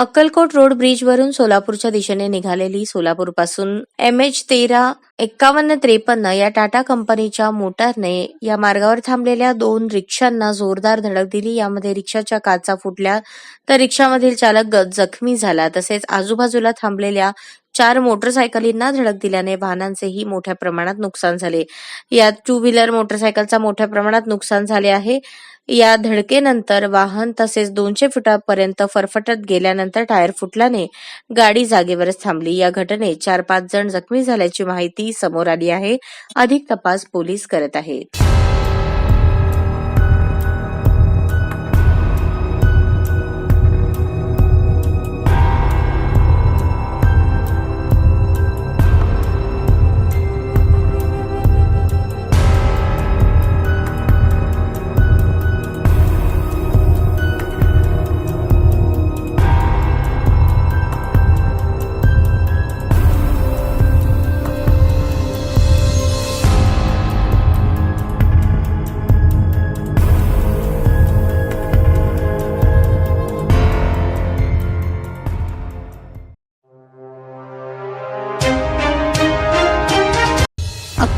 Akkalkot road ब्रिजवरून सोलापूरच्या दिशेने निघालेली सोलापूरपासून एम एच तेरा एक्कावन्न त्रेपन्न या टाटा कंपनीच्या मोटारने या मार्गावर थांबलेल्या दोन रिक्षांना जोरदार धडक दिली. यामध्ये रिक्षाच्या काचा फुटल्या तर रिक्षामधील चालक जखमी झाला. तसेच आजूबाजूला थांबलेल्या चार मोटरसायकलींना धडक दिल्याने वाहनांचेही मोठ्या प्रमाणात नुकसान झाले. यात टू व्हीलर मोटरसायकलचा मोठ्या प्रमाणात नुकसान झाले आहे. या धडकेनंतर वाहन तसेच दोनशे फुटापर्यंत फरफटत गेल्यानंतर टायर फुटल्याने गाडी जागेवरच थांबली. या घटनेत चार पाच जण जखमी झाल्याची माहिती समोर आली आहे. अधिक तपास पोलीस करत आहेत.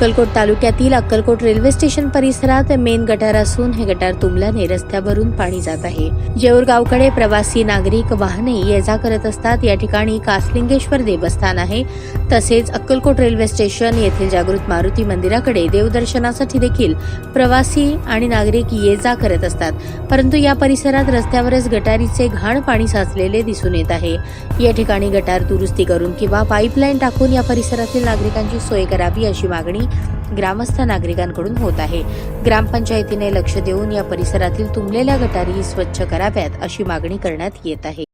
अक्कलकोट तालुक्यातील अक्कलकोट रेल्वे स्टेशन परिसरात मेन गटार असून हे गटार तुंबल्याने रस्त्यावरून पाणी जात आहे. जेऊरगावकडे प्रवासी नागरिक वाहने ये जा करत असतात. या ठिकाणी कासलिंगेश्वर देवस्थान आहे. तसेच अक्कलकोट रेल्वे स्टेशन येथील जागृत मारुती मंदिराकडे देवदर्शनासाठी देखील प्रवासी आणि नागरिक ये जा करत असतात. परंतु या परिसरात रस्त्यावरच गटारीचे घाण पाणी साचलेले दिसून येत आहे. या ठिकाणी गटार दुरुस्ती करून किंवा पाईपलाईन टाकून या परिसरातील नागरिकांची सोय करावी अशी मागणी ग्रामस्थ नागरिकांकडून होत आहे. ग्रामपंचायतीने लक्ष देऊन या परिसरातील तुंबलेल्या गटारी स्वच्छ कराव्यात अशी मागणी करण्यात येत आहे.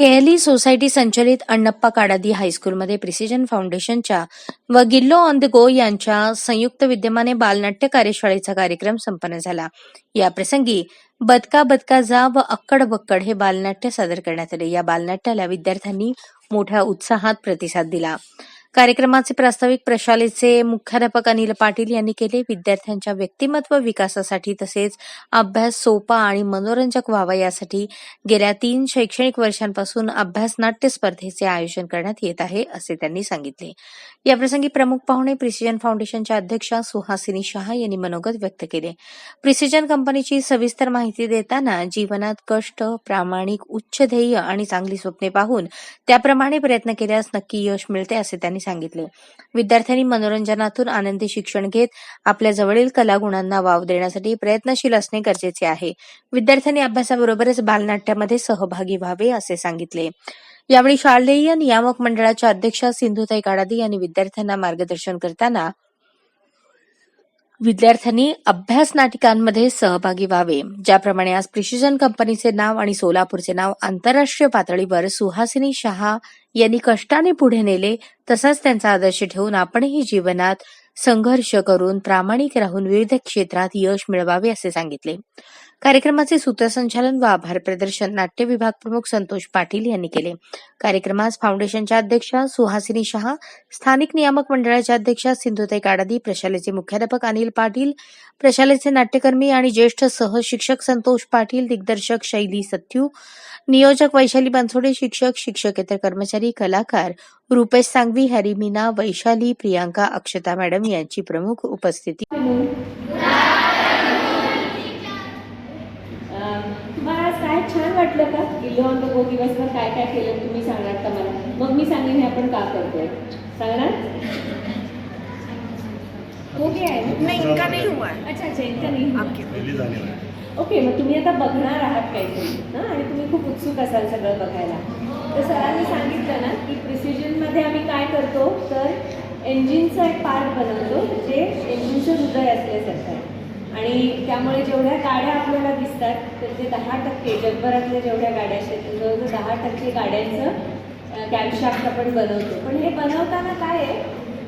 केएलई सोसायटी संचलित अण्णप्पा काडादी हायस्कूलमध्ये प्रिसिजन फाउंडेशनच्या व गिल्लो ऑन द गो यांच्या संयुक्त विद्यमाने बालनाट्य कार्यशाळेचा कार्यक्रम संपन्न झाला. या प्रसंगी बदका बदका जा व अक्कड बक्कड हे बालनाट्य सादर करण्यात आले. या बालनाट्याला विद्यार्थ्यांनी मोठ्या उत्साहात प्रतिसाद दिला. कार्यक्रमाचे प्रास्ताविक प्रशालेचे मुख्याध्यापक अनिल पाटील यांनी केले. विद्यार्थ्यांच्या व्यक्तिमत्व विकासासाठी तसेच अभ्यास सोपा आणि मनोरंजक व्हावा यासाठी गेल्या तीन शैक्षणिक वर्षांपासून अभ्यास नाट्य स्पर्धेचे आयोजन करण्यात येत आहे असे त्यांनी सांगितले. याप्रसंगी प्रमुख पाहुणे प्रिसिजन फाउंडेशनच्या अध्यक्षा सुहासिनी शहा यांनी मनोगत व्यक्त केले. प्रिसिजन कंपनीची सविस्तर माहिती देताना जीवनात कष्ट प्रामाणिक उच्च ध्येय आणि चांगली स्वप्ने पाहून त्याप्रमाणे प्रयत्न केल्यास नक्की यश मिळते असे त्यांनी सांगितले. विद्यार्थ्यांनी मनोरंजनातून आनंदी शिक्षण घेत आपल्या जवळील कलागुणांना वाव देण्यासाठी प्रयत्नशील असणे गरजेचे आहे. विद्यार्थ्यांनी अभ्यासाबरोबरच बालनाट्यामध्ये सहभागी व्हावे असे सांगितले. यावेळी शालेय नियामक मंडळाच्या अध्यक्षा सिंधुताई काडादी यांनी विद्यार्थ्यांना मार्गदर्शन करताना विद्यार्थ्यांनी अभ्यास नाटिकांमध्ये सहभागी व्हावे. ज्याप्रमाणे आज प्रिसिजन कंपनीचे नाव आणि सोलापूरचे नाव आंतरराष्ट्रीय पातळीवर सुहासिनी शहा यांनी कष्टाने पुढे नेले तसाच त्यांचा आदर्श ठेवून आपणही जीवनात संघर्ष करून प्रामाणिक राहून विविध क्षेत्रात यश मिळवावे असे सांगितले. कार्यक्रमाचे सूत्रसंचालन व आभार प्रदर्शन नाट्य विभाग प्रमुख संतोष पाटील यांनी केले. कार्यक्रमास फाउंडेशनच्या अध्यक्षा सुहासिनी शहा स्थानिक नियामक मंडळाच्या अध्यक्षा सिंधुताई काडादी प्रशालेचे मुख्याध्यापक अनिल पाटील प्रशालेचे नाट्यकर्मी आणि ज्येष्ठ सहशिक्षक संतोष पाटील दिग्दर्शक शैली सत्यू नियोजक वैशाली बनसोडे शिक्षक शिक्षकेतर कर्मचारी कलाकार रुपेश सांगवी हॅरी मीना वैशाली प्रियांका अक्षता मॅडम यांची प्रमुख उपस्थिती अं, तुम्हाला आज काय छान किल्लो ऑन द गो दिवसभर काय काय केलं तुम्ही सांगणार का मला? मग मी सांगेन हे आपण का करतोय? सांगणार? की आहे. ना? नहीं इनका नहीं हुआ है अच्छा अच्छा नाही हुआ. है ओके. मग तुम्ही आता बघणार आहात काहीतरी हां? आणि तुम्ही खूप उत्सुक असाल सगळं बघायला. तर सरांनी सांगितलं ना की प्रिसिजनमध्ये आम्ही काय करतो? तर इंजिनचा एक पार्ट बनवतो जे इंजिनचं हृदय असल्यासारखं आहे. आणि त्यामुळे जेवढ्या गाड्या आपल्याला दिसतात तर ते दहा टक्के जगभरातल्या जेवढ्या गाड्या असतात जवळजवळ दहा टक्के गाड्यांचं कॅमशाफ्ट आपण बनवतो. पण हे बनवताना काय आहे?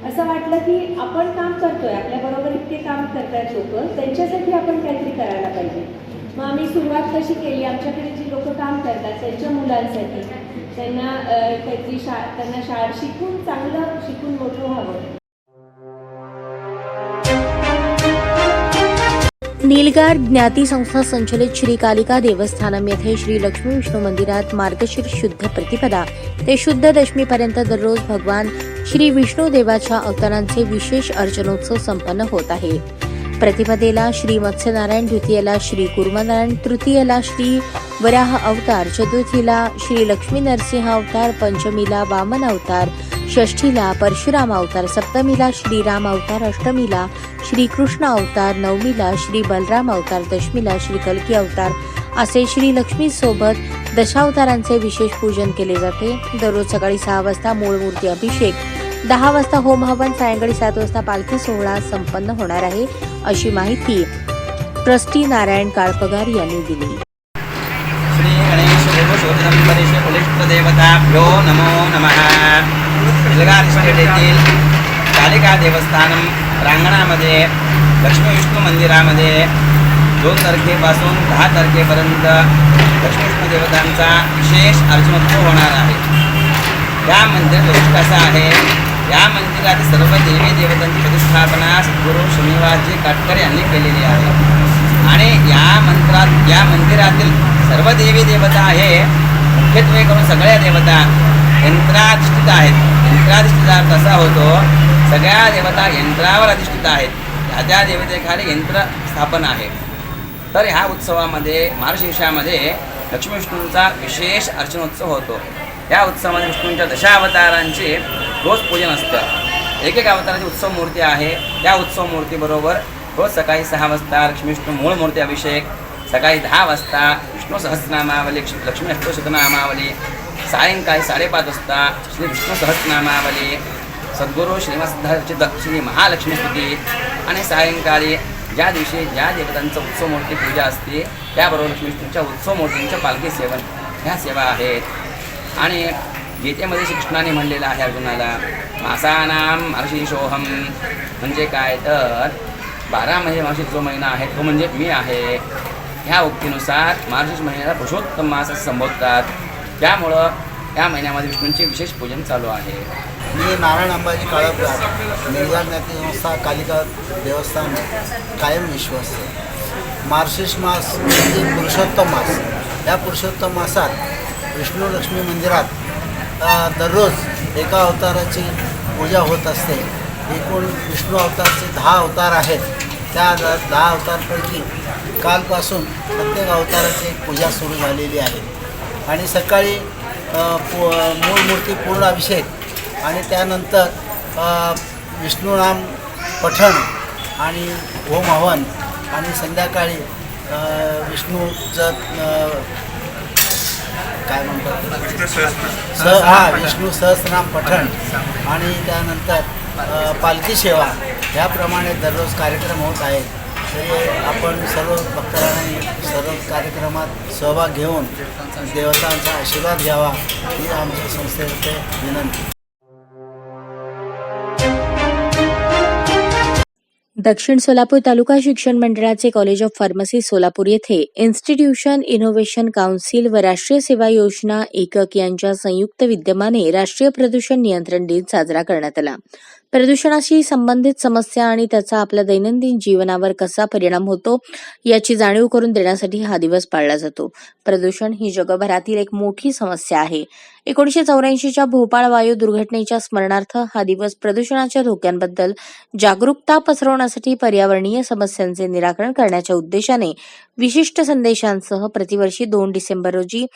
असं वाटलं की आपण काम करतोय आपल्याबरोबर इतके काम करतात लोक त्यांच्यासाठी आपण काहीतरी करायला पाहिजे. मग आम्ही सुरुवात कशी केली? आमच्याकडे जी लोक काम करतात त्यांच्या मुलांसाठी त्यांना त्याची काहीतरी शा त्यांना शाळा शिकून चांगलं शिकून मोठं व्हावं. नीलगार ज्ञाती संस्था संचलित श्री कालिका देवस्थानम येथे श्री लक्ष्मी विष्णू मंदिरात मार्गशीर्ष शुद्ध प्रतिपदा ते शुद्ध दशमीपर्यंत दररोज भगवान श्री विष्णू देवाच्या अवतारांचे विशेष अर्चनोत्सव संपन्न होत आहे. प्रतिपदेला श्री मत्स्यनारायण द्वितीयेला श्री कुर्मनारायण तृतीयेला श्री वराह अवतार चतुर्थीला श्री लक्ष्मी नरसिंह अवतार पंचमीला वामन अवतार षष्ठीला परशुराम अवतार सप्तमीला श्रीराम अवतार अष्टमीला श्रीकृष्ण अवतार नवमीला श्री बलराम अवतार दशमीला श्री कल्की अवतार असे श्री लक्ष्मी सोबत दशावतारांचे विशेष पूजन केले जाते. दररोज सकाळी सहा वाजता मूळ मूर्ती अभिषेक दहा वाजता होम हवन सायंकाळी सात वाजता पालखी सोहळा संपन्न होणार आहे अशी माहिती ट्रस्टी नारायण काळपगार यांनी दिली. एल्गार येथील कालिका देवस्थान प्रांगणामध्ये लक्ष्मी विष्णू मंदिरामध्ये दोन तारखेपासून दहा तारखेपर्यंत लक्ष्मी विष्णू देवतांचा विशेष अर्चनोत्सव होणार आहे. या मंदिरात वैशिष्ट्य आहे? या मंदिरातील सर्व देवी देवतांची प्रतिष्ठापना गुरु श्रीनिवासजी काटकर यांनी केलेली आहे. आणि या मंत्रात या मंदिरातील सर्व देवी देवता हे मुख्यत्वे करून सगळ्या देवता यंत्राधिष्ठित आहेत. यंत्राधिष्ठिता असा होतो? सगळ्या देवता यंत्रावर अधिष्ठित आहेत. त्या त्या देवतेखाली यंत्र स्थापन आहे. तर ह्या उत्सवामध्ये महाराष्ट्रामध्ये लक्ष्मी विष्णूंचा विशेष अर्चनोत्सव होतो. या उत्सवामध्ये विष्णूंच्या दशावतारांचे रोज पूजन असतं. एक एक अवताराची उत्सव मूर्ती आहे. त्या उत्सव मूर्तीबरोबर रोज सकाळी सहा वाजता लक्ष्मी विष्णू मूळ मूर्ती अभिषेक सकाळी दहा वाजता विष्णू सहस्रनामावली लक्ष्मी अष्टशतनामावली सायंकाळी साडेपाच वाजता श्री विष्णू सहस्रनामावली. सद्गुरू श्रीमसिद्धार्थ श्री महालक्ष्मी स्तुती. आणि सायंकाळी ज्या दिवशी ज्या देवतांचं उत्सव मूर्ती पूजा असते त्याबरोबर लक्ष्मी उत्सव मूर्तींच्या पालखी सेवन ह्या सेवा आहेत. आणि गीतेमध्ये श्रीकृष्णाने म्हणलेलं आहे अर्जुनाला मासानाम महर्षीशोहम म्हणजे काय तर बारा महिने महर्षी जो महिना आहे तो म्हणजे मी आहे. ह्या उक्तीनुसार महर्षी महिन्याला पुरुषोत्तम मास असं संबोधतात. त्यामुळं या महिन्यामध्ये विष्णूंचे विशेष पूजन चालू आहे. मी नारायण अंबाजी काळापुरात निर्वाळ ज्ञाती संस्था कालिका देवस्थान कायम विश्वास. मार्शिष मास म्हणजे पुरुषोत्तम मास. या पुरुषोत्तम मासात विष्णू लक्ष्मी मंदिरात दररोज एका अवताराची पूजा होत असते. एकूण विष्णू अवतारचे दहा अवतार आहेत. त्या दहा अवतारपैकी कालपासून प्रत्येक अवताराची एक पूजा सुरू झालेली आहे. आणि सकाळी मूळ मूर्ती पूर्ण अभिषेक आणि त्यानंतर विष्णुनाम पठण आणि होम हवन आणि संध्याकाळी विष्णूचं काय म्हणतात स हा विष्णू सहस्रनाम पठण आणि त्यानंतर पालखी सेवा. ह्याप्रमाणे दररोज कार्यक्रम होत आहेत. आपण सर्व भक्तांनी सर्व कार्यक्रमात सहभाग घेऊन देवतांचा आशीर्वाद घ्यावा ही आमच्या संस्थेचे विनंती. दक्षिण सोलापूर तालुका शिक्षण मंडळाचे कॉलेज ऑफ फार्मसी सोलापूर येथे इन्स्टिट्यूशन इनोव्हेशन काउन्सिल व राष्ट्रीय सेवा योजना एकक यांच्या संयुक्त विद्यमाने राष्ट्रीय प्रदूषण नियंत्रण दिन साजरा करण्यात आला. प्रदूषणाशी संबंधित समस्या आणि त्याचा आपल्या दैनंदिन जीवनावर कसा परिणाम होतो याची जाणीव करून देण्यासाठी हा दिवस पाळला जातो. प्रदूषण ही जगभरातील एक मोठी समस्या आहे. एकोणीशे चौऱ्याऐंशीच्या भोपाळ वायू दुर्घटनेच्या स्मरणार्थ हा दिवस प्रदूषणाच्या धोक्यांबद्दल जागरूकता पसरवण्यासाठी पर्यावरणीय समस्यांचे निराकरण करण्याच्या उद्देशाने विशिष्ट संदेशांसह प्रतिवर्षी दोन डिसेंबर रोजी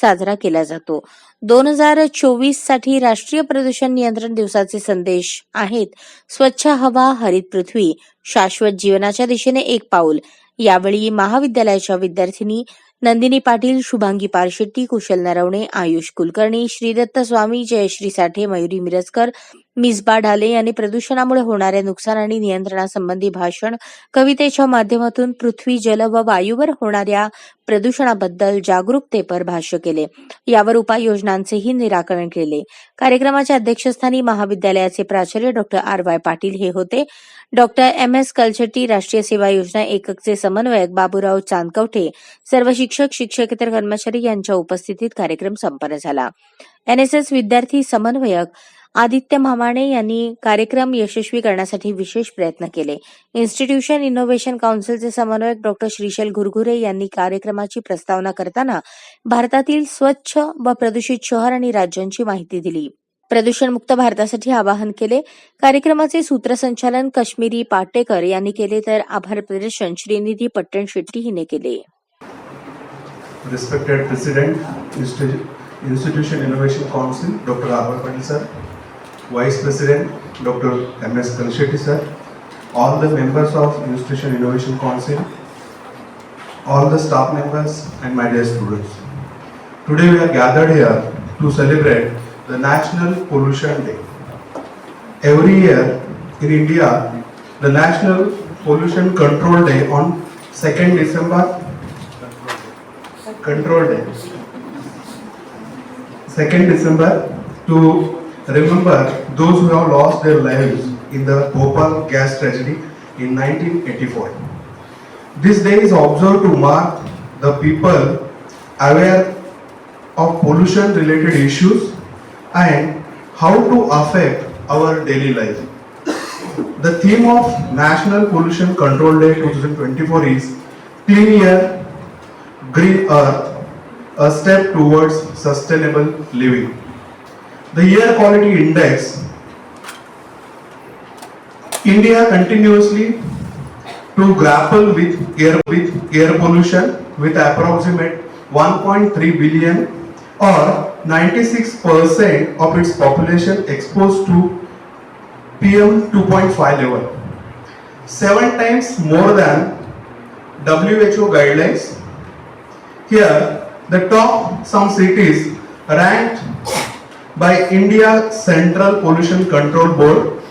साजरा केला जातो. दोन हजार चोवीससाठी राष्ट्रीय प्रदूषण नियंत्रण दिवसाचे संदेश आहे. आहेत. स्वच्छ हवा हरित पृथ्वी शाश्वत जीवनाच्या दिशेने एक पाऊल. यावेळी महाविद्यालयाच्या विद्यार्थिनी नंदिनी पाटील शुभांगी पारशेट्टी कुशल नरवणे आयुष कुलकर्णी श्रीदत्त स्वामी जयश्री साठे मयुरी मिरजकर मिसबा ढाले यांनी प्रदूषणामुळे होणाऱ्या नुकसान आणि नियंत्रणासंबंधी भाषण कवितेच्या माध्यमातून पृथ्वी जल व वायूवर होणाऱ्या प्रदूषणाबद्दल जागरूकतेपर भाष्य केले. यावर उपाययोजनांचेही निराकरण केले. कार्यक्रमाच्या अध्यक्षस्थानी महाविद्यालयाचे प्राचार्य डॉक्टर आर वाय पाटील हे होते. डॉक्टर एम एस कलशेट्टी राष्ट्रीय सेवा योजना एककचे समन्वयक बाबूराव चांदकवठे सर्व शिक्षक शिक्षकेतर कर्मचारी यांच्या उपस्थितीत कार्यक्रम संपन्न झाला. एनएसएस विद्यार्थी समन्वयक आदित्य मामाणे यांनी कार्यक्रम यशस्वी करण्यासाठी विशेष प्रयत्न केले. इन्स्टिट्यूशन इनोव्हेशन काउन्सिलचे समन्वयक डॉक्टर श्रीशैल घुरघुरे यांनी कार्यक्रमाची प्रस्तावना करताना भारतातील स्वच्छ व प्रदूषित शहर आणि राज्यांची माहिती दिली. प्रदूषणमुक्त भारतासाठी आवाहन केले. कार्यक्रमाचे सूत्रसंचालन काश्मीरी पाटेकर यांनी केले तर आभार प्रदर्शन श्रीनिधी पट्टण शेट्टी हिने केले. Respected President, Institu- Institution Innovation Council, Dr. Ahmed Patel sir, Vice President, Dr. M.S. Kalshetty sir, all the members of Institution Innovation Council, all the staff members and my dear students. Today we are gathered here to celebrate the National Pollution Day. Every year in India, the National Pollution Control Day on 2nd December control day. 2nd December to remember those who have lost their lives in the Bhopal gas tragedy in 1984. This day is observed to mark the people aware of pollution related issues and how to affect our daily life. The theme of National Pollution Control Day 2024 is Clean Air, Green Earth, a step towards sustainable living. The Air Quality Index, India continuously to grapple with air, with air pollution with approximate 1.3 billion or 96% of its population exposed to PM 2.5 level. Seven times more than WHO guidelines here, the top some cities ranked by India Central Pollution Control Board.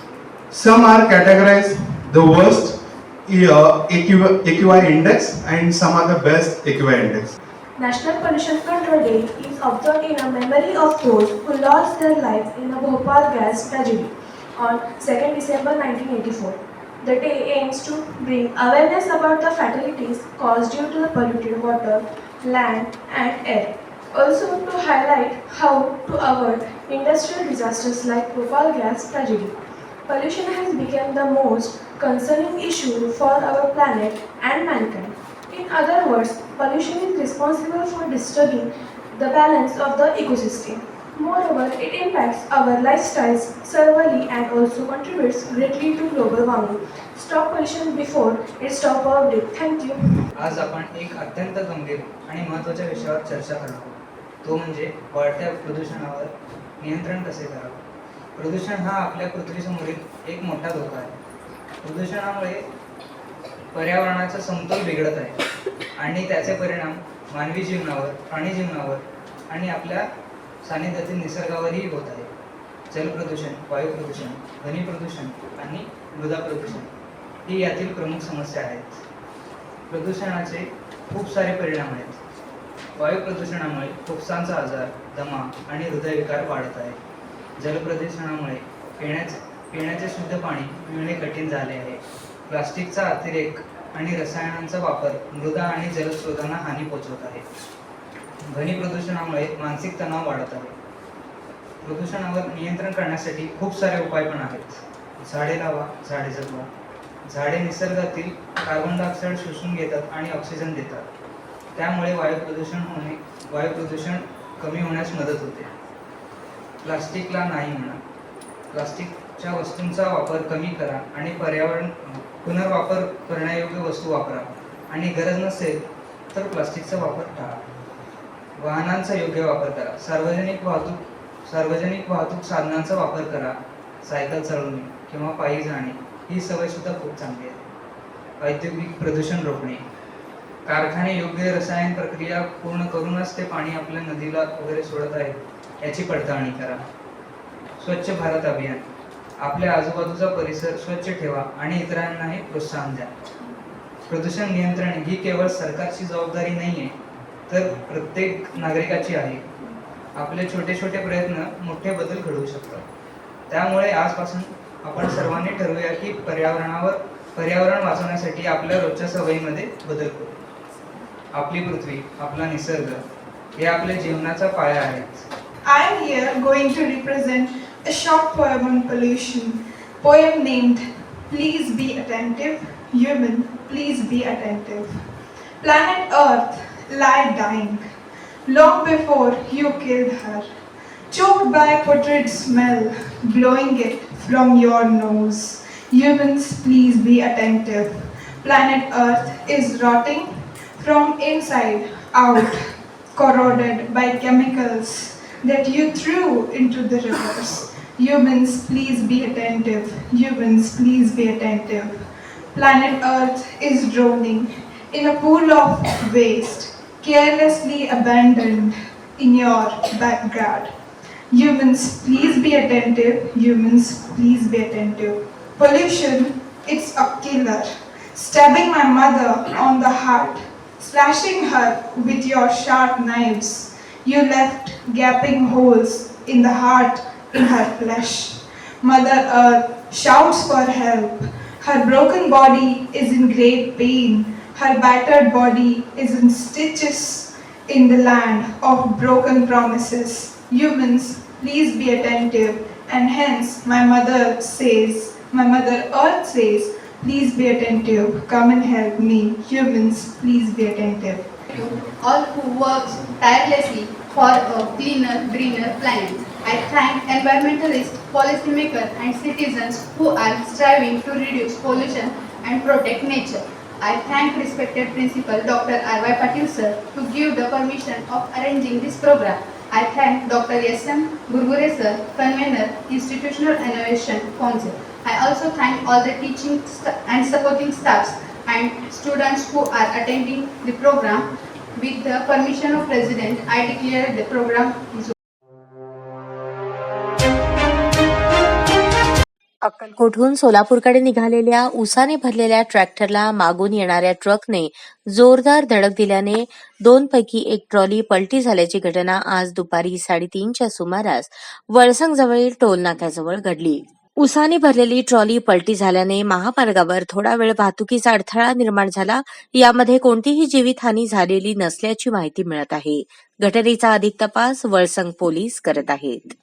Some are categorized the worst uh, AQI, AQI index and some are the best AQI index. National Pollution Control Day is observed in a memory of those who lost their lives in a Bhopal gas tragedy on 2nd December 1984. The day aims to bring awareness about the fatalities caused due to the polluted water, land, and air. Also to highlight how to avoid industrial disasters like Bhopal gas tragedy. Pollution has become the most concerning issue for our planet and mankind. In other words, pollution is responsible for disturbing the balance of the ecosystem. Moreover, it impacts our lifestyles severely and also contributes greatly to global warming. Stop pollution before it stop our breath. Thank you. आज आपण एक अत्यंत गंभीर आणि महत्त्वाच्या विषयावर चर्चा करणार आहोत तो म्हणजे वाढत्या प्रदूषणावर नियंत्रण कसे करावे प्रदूषण हा आपल्या पृथ्वीसमोरील एक मोठा धोका आहे प्रदूषणामुळे पर्यावरणाचा समतोल बिघडत आहे आणि त्याचे परिणाम मानवी जीवनावर प्राणी जीवनावर आणि आपल्या सानिध्यातील निसर्गावरही होत आहे. जलप्रदूषण वायू प्रदूषण ध्वनी प्रदूषण आणि मृदा प्रदूषण ही यातील प्रमुख समस्या आहेत. प्रदूषणाचे खूप सारे परिणाम आहेत. वायू प्रदूषणामुळे फुफ्सांचा आजार दमा आणि हृदयविकार वाढत आहे. जलप्रदूषणामुळे पिण्याचे पिण्याचे शुद्ध पाणी मिळणे कठीण झाले आहे. प्लास्टिकचा अतिरेक आणि रसायनांचा वापर मृदा आणि जलस्रोतांना हानी पोचवत आहे. ध्वनी प्रदूषणामुळे मानसिक तणाव वाढत आहे. प्रदूषणावर नियंत्रण करण्यासाठी खूप सारे उपाय पण आहेत. झाडे लावा झाडे जगवा. झाडे निसर्गातील कार्बन डायऑक्साईड शोषून घेतात आणि ऑक्सिजन देतात. त्यामुळे वायू प्रदूषण होणे वायू प्रदूषण कमी होण्यास मदत होते. प्लास्टिकला नाही म्हणा. प्लास्टिकच्या वस्तूंचा वापर कमी करा आणि पर्यावरण पुनर्वापर करण्यायोग्य वस्तू वापरा. आणि गरज नसेल तर प्लास्टिकचा वापर टाळा. वाहनांचा योग्य वापर करा. सार्वजनिक वाहतूक सार्वजनिक वाहतूक साधनांचा वापर करा. सायकल चालवणे किंवा पायी जाणे ही सवय सुद्धा खूप चांगली आहे. औद्योगिक प्रदूषण रोखणे. कारखाने योग्य रसायन प्रक्रिया पूर्ण करूनच ते पाणी आपल्या नदीला वगैरे सोडत आहेत याची पडताळणी करा. स्वच्छ भारत अभियान. आपल्या आजूबाजूचा परिसर स्वच्छ ठेवा आणि इतरांनाही प्रोत्साहन द्या. प्रदूषण नियंत्रण ही केवळ सरकारची जबाबदारी नाही आहे तर प्रत्येक नागरिकाची आहे आपले छोटे छोटे प्रयत्न मोठे बदल घडवू शकतात त्यामुळे आजपासून आपण सर्वांनी ठरवूया की पर्यावरणावर पर्यावरण वाचवण्यासाठी आपल्या रोजच्या सवयीमध्ये बदल करू आपली पृथ्वी आपला निसर्ग हे आपल्या जीवनाचा पाया आहेत I am here going to represent a short poem on pollution. Poem named Please Be Attentive, Human, Please Be Attentive. Planet Earth lie dying, long before you killed her. Choked by putrid smell, blowing it from your nose. Humans, please be attentive. Planet Earth is rotting from inside out, corroded by chemicals that you threw into the rivers. Humans, please be attentive. Humans, please be attentive. Planet Earth is drowning in a pool of waste, carelessly abandoned in your backyard. Humans, please be attentive. Humans, please be attentive. Pollution, it's a killer. Stabbing my mother on the heart, slashing her with your sharp knives. You left gaping holes in the heart in her flesh. Mother Earth shouts for help. Her broken body is in great pain. Her battered body is in stitches in the land of broken promises. Humans, please be attentive. And hence, my mother says, my mother Earth says, please be attentive. Come and help me. Humans, please be attentive. To all who works tirelessly for a cleaner, greener planet. I thank environmentalists, policymakers and citizens who are striving to reduce pollution and protect nature. I thank respected Principal Dr. R.Y. Patil sir to give the permission of arranging this program. I thank Dr. S.M. Gurgure sir, convener, Institutional Innovation Council. I also thank all the teaching and supporting staffs and students who are attending the program. With the permission of President, I declare the program is अक्कलकोटहून सोलापूरकडे निघालेल्या उसाने भरलेल्या ट्रॅक्टरला मागून येणाऱ्या ट्रकने जोरदार धडक दिल्याने दोन पैकी एक ट्रॉली पलटी झाल्याची घटना आज दुपारी साडेतीनच्या सुमारास वळसंगजवळील टोल नाक्याजवळ घडली. उसाने भरलेली ट्रॉली पलटी झाल्याने महामार्गावर थोडा वेळ वाहतुकीचा अडथळा निर्माण झाला. यामध्ये कोणतीही जीवितहानी झालेली नसल्याची माहिती मिळत आहे. घटनेचा अधिक तपास वळसंग पोलीस करत आहेत.